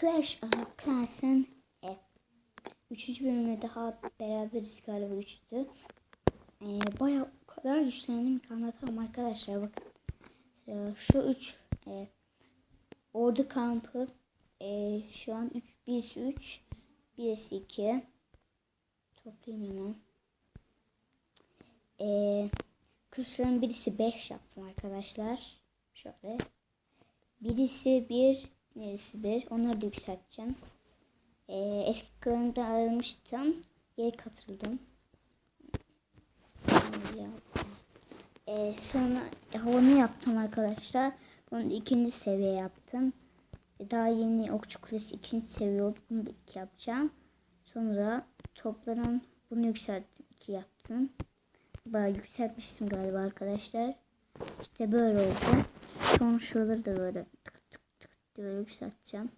Clash of Clans'ın e, üçüncü bölümde daha beraberiz galiba üçtü. E, bayağı o kadar güçlendim ki anlatamam arkadaşlar bakın. Şu üç e, ordu kampı e, şu an 3 birisi 3 birisi 2 toplayayım hemen. E, kuşların birisi 5 yaptım arkadaşlar. Şöyle. Birisi 1 1 onları da yükselteceğim. E, eski klanımdan ayrılmıştım. Geri katıldım. E, sonra havanı yaptım arkadaşlar. Bunu ikinci seviye yaptım. Daha yeni okçu kulesi ikinci seviye oldu. Bunu da iki yapacağım. Sonra topların bunu yükselttim. iki yaptım. Bayağı yükseltmiştim galiba arkadaşlar. İşte böyle oldu. Sonra şuraları da böyle böyle yükselteceğim.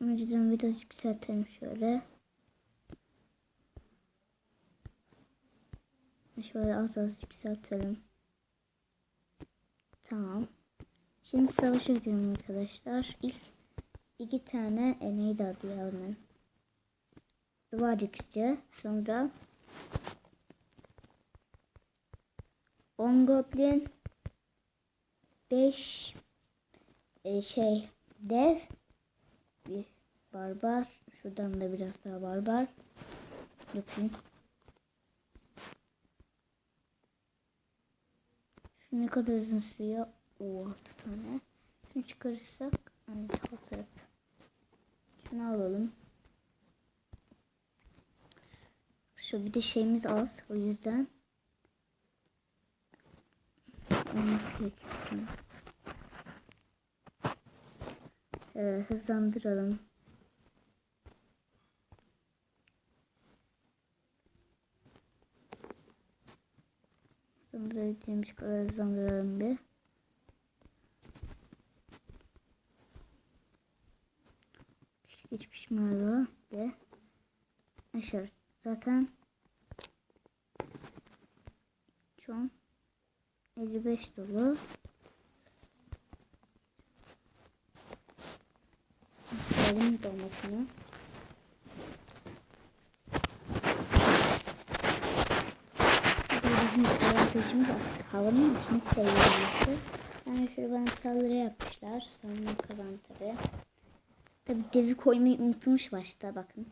Önceden biraz yükseltelim şöyle. Şöyle az az yükseltelim. Tamam. Şimdi savaşa gidelim arkadaşlar. İlk iki tane e, neydi adı ya onun? Duvar yıkıcı. Sonra 10 goblin 5 e, şey dev bir barbar. Şuradan da biraz daha barbar. Yapayım. Şu ne kadar uzun sürüyor? Oo 6 tane. Şunu çıkarırsak evet hazır. Şunu alalım. Şu bir de şeyimiz az o yüzden olması gerekiyor. Ee, hızlandıralım. Hızlandırabildiğimiz kadar hızlandıralım bir. Geçmiş galiba ve aşağı zaten an 55 dolu. Verim dolmasını. Bizim avantajımız artık havanın ikinci seviyesi. Yani şöyle bana saldırı yapmışlar. Savunma kazandı tabi. Tabi devi koymayı unutmuş başta bakın.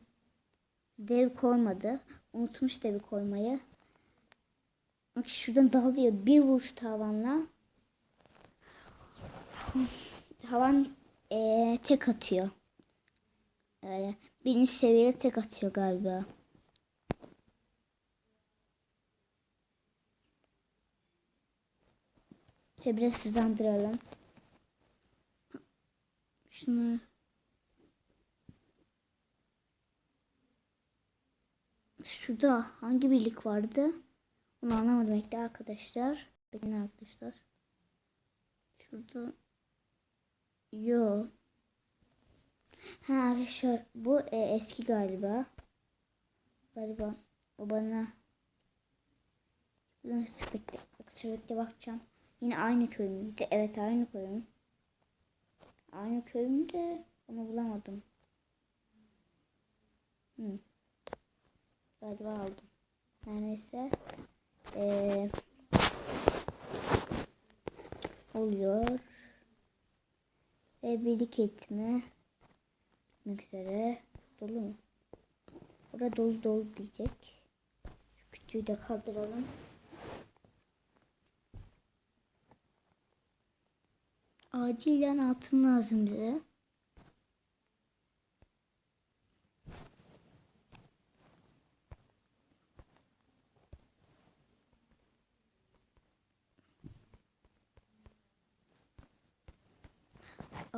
Dev koymadı. Unutmuş devi koymayı. Bak şuradan dalıyor. Bir vuruş tavanla. Havan ee, tek atıyor. Öyle. Birinci seviyede tek atıyor galiba. Şöyle biraz hızlandıralım. Şunu Şurada hangi birlik vardı? Onu anlamadım ekle arkadaşlar. Bakın arkadaşlar. Şurada Yo. Ha arkadaşlar bu e, eski galiba. Galiba o bana Bekle, bekle bakacağım. Yine aynı köyümüzde. Evet aynı köyüm. Aynı köyümde onu bulamadım. Hmm. Galiba aldım. Her neyse. Ee, oluyor. Ve birlik etme. Üzere. Dolu mu? Burada dolu dolu diyecek. Şu kütüğü de kaldıralım. Acilen altın lazım bize.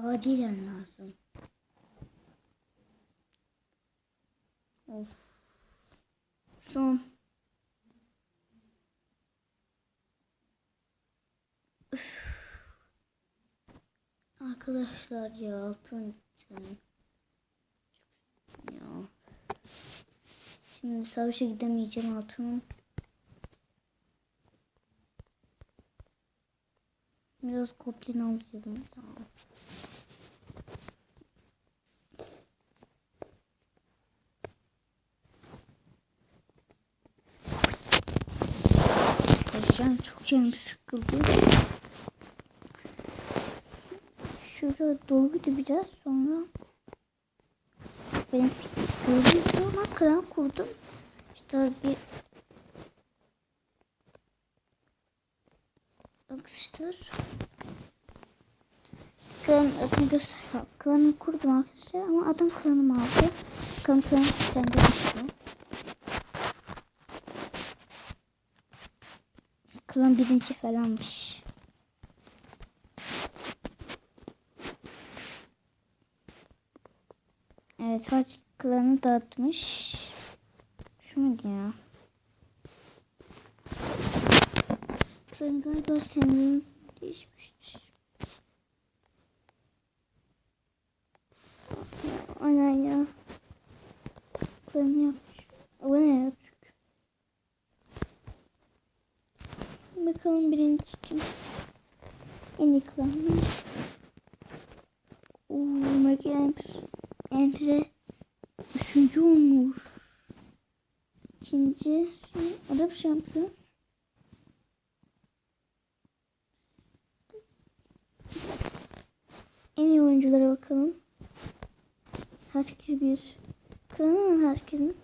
Acilen lazım. Of. Son. Üf. Arkadaşlar ya altın gitti. Ya. Şimdi savaşa gidemeyeceğim altının. Biraz Biraz goblin alıyorum ya. Hocam çok canım sıkıldı. Şuraya doğru gideceğiz sonra. Benim gördüğüm zaman klan kurdum. İşte bir Arkadaşlar. Klan adını göster. Klanı kurdum arkadaşlar ama adam klanımı aldı. Klan klanı güçlendirmişti. Klan birinci falanmış. Evet kaç klanı dağıtmış. Şu muydu ya? Klan galiba senin değişmiştir. Aynen ya. Klanı yapmış. O ne yapmış? Bakalım birinci kim? En iyi klan? Uuu Merkel Emre. Üçüncü olmuş. İkinci. Arap şampiyon. En iyi oyunculara bakalım. Herkes bir. Klan mı herkesin?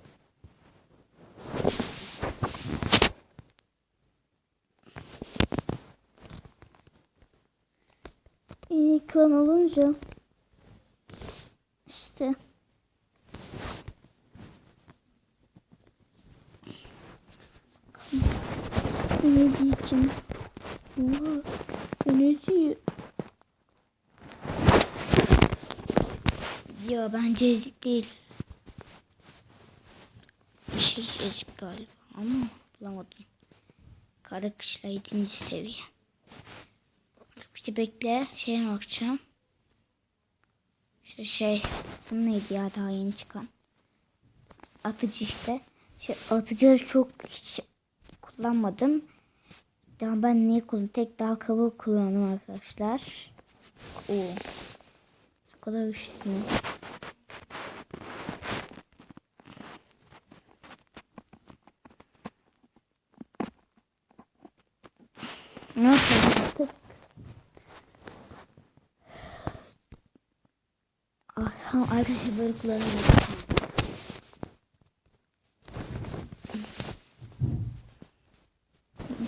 İyi klan olunca işte. İçin Oha Önezi Ya bence ezik değil. Bir şey ezik galiba ama bulamadım. Kara kışla 7. seviye işte bekle şeye bakacağım. Şu şey bu neydi ya daha yeni çıkan. Atıcı işte. Şey, atıcıları çok hiç kullanmadım. Daha ben niye kullandım? Tek dal kabuğu kullandım arkadaşlar. Oo. Ne kadar güçlü. Ne yapalım artık? Tamam arkadaşlar böyle kullanıyorum.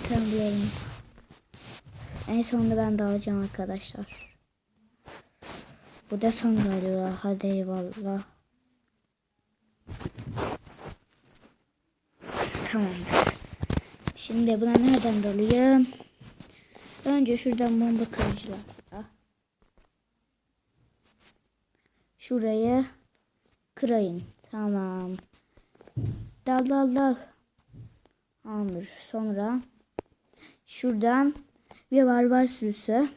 Sen bilelim. En sonunda ben de alacağım arkadaşlar. Bu da son galiba. Hadi eyvallah. Tamamdır. Şimdi buna nereden dalayım? Önce şuradan bomba kırıcılar. Şurayı kırayım. Tamam. Dal dal dal. Tamamdır. Sonra şuradan bir barbar sürüsü.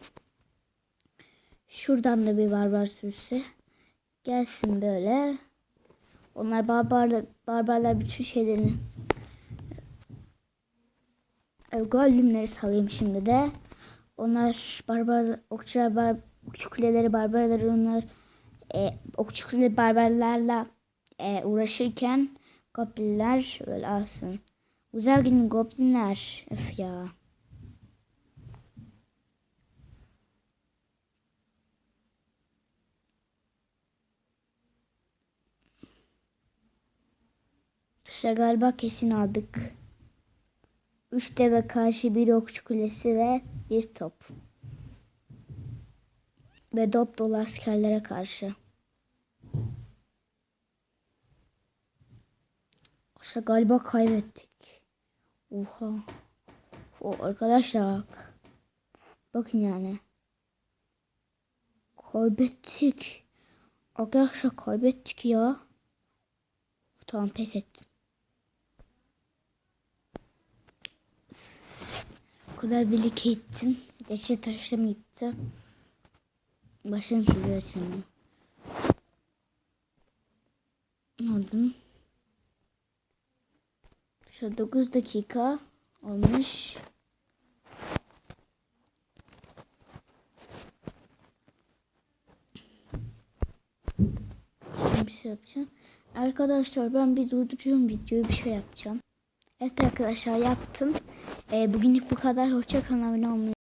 Şuradan da bir barbar sürüsü. Gelsin böyle. Onlar barbarlar, barbarlar bütün şeylerini e, golemleri salayım şimdi de. Onlar barbar okçular bar kuleleri barbarlar onlar e, okçu kule barbarlarla e, uğraşırken goblinler böyle alsın. Güzel gün goblinler. Öf ya. İşte galiba kesin aldık. Üç deve karşı bir okçu kulesi ve bir top. Ve dop dolu askerlere karşı. İşte galiba kaybettik. Oha. O arkadaşlar bak. Bakın yani. Kaybettik. Arkadaşlar kaybettik ya. Tamam pes ettim. O kadar birlikte gittim. Deşe taşlam gitti. Başım size açalım. Aldım. Şu 9 dakika olmuş. Şimdi bir şey yapacağım. Arkadaşlar ben bir durduruyorum videoyu bir şey yapacağım. Evet arkadaşlar yaptım. Ee, bugünlük bu kadar. Hoşça kalın. Abone olmayı